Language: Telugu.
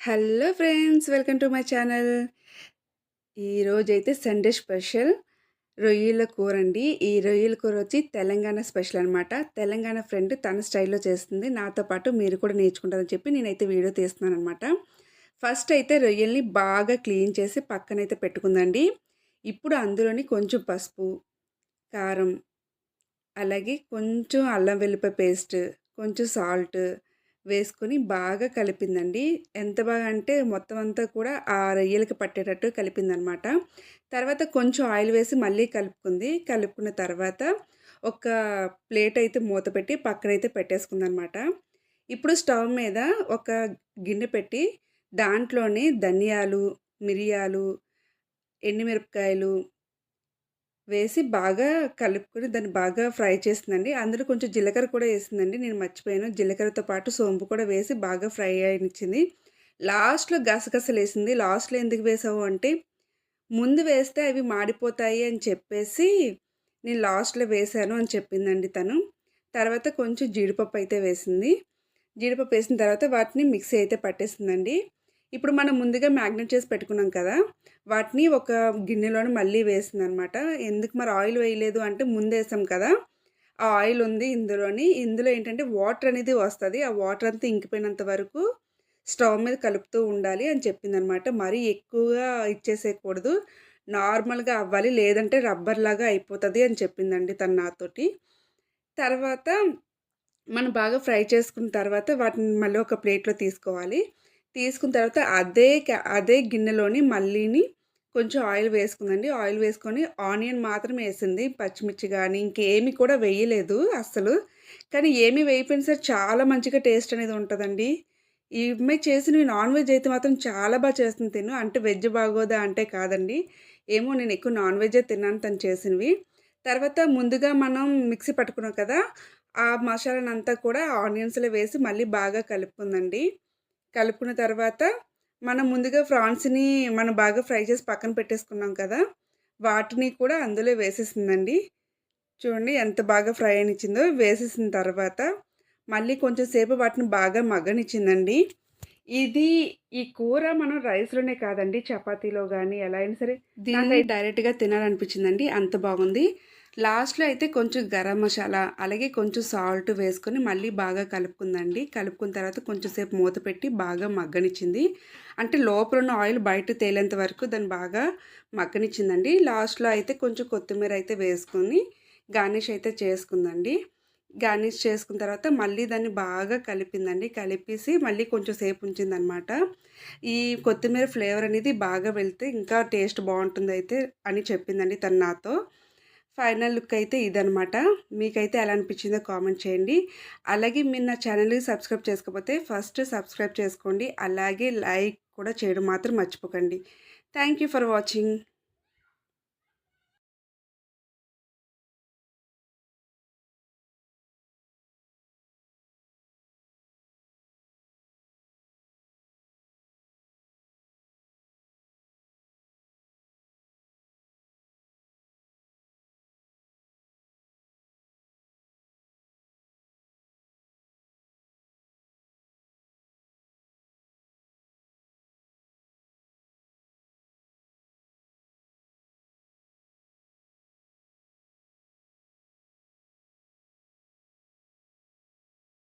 Hello friends welcome to my channel. ఈరోజైతే సండే స్పెషల్. రొయ్యల కూర అండి ఈ రొయ్యల కూర వచ్చి తెలంగాణ స్పెషల్ అనమాట తెలంగాణ ఫ్రెండ్ తన స్టైల్లో చేస్తుంది. నాతో పాటు మీరు కూడా నేర్చుకుంటారని చెప్పి నేనైతే వీడియో తీస్తున్నాను అనమాట ఫస్ట్ అయితే రొయ్యల్ని బాగా క్లీన్ చేసి పక్కనైతే పెట్టుకుందండి. ఇప్పుడు అందులోని కొంచెం పసుపు కారం అలాగే కొంచెం అల్లం వెల్లిపాయ పేస్ట్ కొంచెం సాల్ట్ వేసుకొని బాగా కలిపిందండి. ఎంత బాగా అంటే మొత్తం అంతా కూడా ఆ రొయ్యలకి పట్టేటట్టు కలిపిందనమాట. తర్వాత కొంచెం ఆయిల్ వేసి మళ్ళీ కలుపుకుంది. కలుపుకున్న తర్వాత ఒక ప్లేట్ అయితే మూత పెట్టి పక్కనైతే పెట్టేసుకుందనమాట. ఇప్పుడు స్టవ్ మీద ఒక గిన్నె పెట్టి దాంట్లోనే ధనియాలు మిరియాలు ఎండుమిరపకాయలు వేసి బాగా కలుపుకొని దాన్ని బాగా ఫ్రై చేసిందండి అందులో కొంచెం జీలకర్ర కూడా వేసిందండి నేను మర్చిపోయాను. జీలకర్రతో పాటు సోంపు కూడా వేసి బాగా ఫ్రై అయినిచ్చింది. లాస్ట్లో గసగసలు వేసింది లాస్ట్లో ఎందుకు వేసావు అంటే ముందు వేస్తే అవి మాడిపోతాయి అని చెప్పేసి నేను లాస్ట్లో వేశాను అని చెప్పిందండి తను. తర్వాత కొంచెం జీడిపప్పు అయితే వేసింది. జీడిపప్పు వేసిన తర్వాత వాటిని మిక్సీ అయితే పట్టేసిందండి ఇప్పుడు మనం ముందుగా మ్యాగ్నెట్ చేసి పెట్టుకున్నాం కదా వాటిని ఒక గిన్నెలోని మళ్ళీ వేసింది అనమాట ఎందుకు మరి ఆయిల్ వేయలేదు అంటే ముందు వేసాం కదా ఆ ఆయిల్ ఉంది ఇందులోని. ఇందులో ఏంటంటే వాటర్ అనేది వస్తుంది. ఆ వాటర్ అంతా ఇంకిపోయినంత వరకు స్టవ్ మీద కలుపుతూ ఉండాలి అని చెప్పింది అనమాట మరీ ఎక్కువగా ఇచ్చేసేయకూడదు. నార్మల్గా అవ్వాలి లేదంటే రబ్బర్ లాగా అయిపోతుంది అని చెప్పిందండి తను నాతోటి. తర్వాత మనం బాగా ఫ్రై చేసుకున్న తర్వాత వాటిని మళ్ళీ ఒక ప్లేట్లో తీసుకోవాలి. తీసుకున్న తర్వాత అదే అదే గిన్నెలోని మళ్ళీని కొంచెం ఆయిల్ వేసుకుందండి. ఆయిల్ వేసుకొని ఆనియన్ మాత్రం వేసింది. పచ్చిమిర్చి కానీ ఇంకేమి కూడా వేయలేదు అస్సలు. కానీ ఏమి వేయిపోయిన సరే చాలా మంచిగా టేస్ట్ అనేది ఉంటుందండి. ఈ అమ్మాయి చేసినవి నాన్ వెజ్ అయితే మాత్రం చాలా బాగా చేస్తుంది తిను. అంటే వెజ్ బాగోదా అంటే కాదండి. ఏమో నేను ఎక్కువ నాన్ వెజే తిన్నాను తను చేసినవి. తర్వాత ముందుగా మనం మిక్సీ పట్టుకున్నాం కదా ఆ మసాలానంతా కూడా ఆనియన్స్లో వేసి మళ్ళీ బాగా కలుపుకుందండి. కలుపుకున్న తర్వాత మనం ముందుగా ఫ్రాన్స్ని మనం బాగా ఫ్రై చేసి పక్కన పెట్టేసుకున్నాం కదా వాటిని కూడా అందులో వేసేసిందండి. చూడండి ఎంత బాగా ఫ్రై అనిచ్చిందో వేసేసిన తర్వాత మళ్ళీ కొంచెం సేపు వాటిని బాగా మగ్గనిచ్చిందండి. ఇది ఈ కూర మనం రైస్లోనే కాదండి చపాతీలో కానీ ఎలా అయినా సరే దీన్ని డైరెక్ట్గా తినాలనిపించిందండి అంత బాగుంది. లాస్ట్లో అయితే కొంచెం గరం మసాలా అలాగే కొంచెం సాల్ట్ వేసుకొని మళ్ళీ బాగా కలుపుకుందండి. కలుపుకున్న తర్వాత కొంచెం సేపు మూత పెట్టి బాగా మగ్గనిచ్చింది. అంటే లోపల ఉన్న ఆయిల్ బయట తేలేంత వరకు దాన్ని బాగా మగ్గనిచ్చిందండి. లాస్ట్లో అయితే కొంచెం కొత్తిమీర అయితే వేసుకొని గార్నిష్ అయితే చేసుకుందండి. గార్నిష్ చేసుకున్న తర్వాత మళ్ళీ దాన్ని బాగా కలిపిందండి. కలిపేసి మళ్ళీ కొంచెం సేపు ఉంచిందనమాట. ఈ కొత్తిమీర ఫ్లేవర్ అనేది బాగా వెళ్తే ఇంకా టేస్ట్ బాగుంటుంది అయితే అని చెప్పిందండి తను నాతో. ఫైనల్ లుక్ అయితే ఇదనమాట మీకైతే ఎలా అనిపించిందో కామెంట్ చేయండి. అలాగే మీరు నా ఛానల్కి సబ్స్క్రైబ్ చేసుకోకపోతే ఫస్ట్ సబ్స్క్రైబ్ చేసుకోండి. అలాగే లైక్ కూడా చేయడం మాత్రం మర్చిపోకండి. Thank you for watching.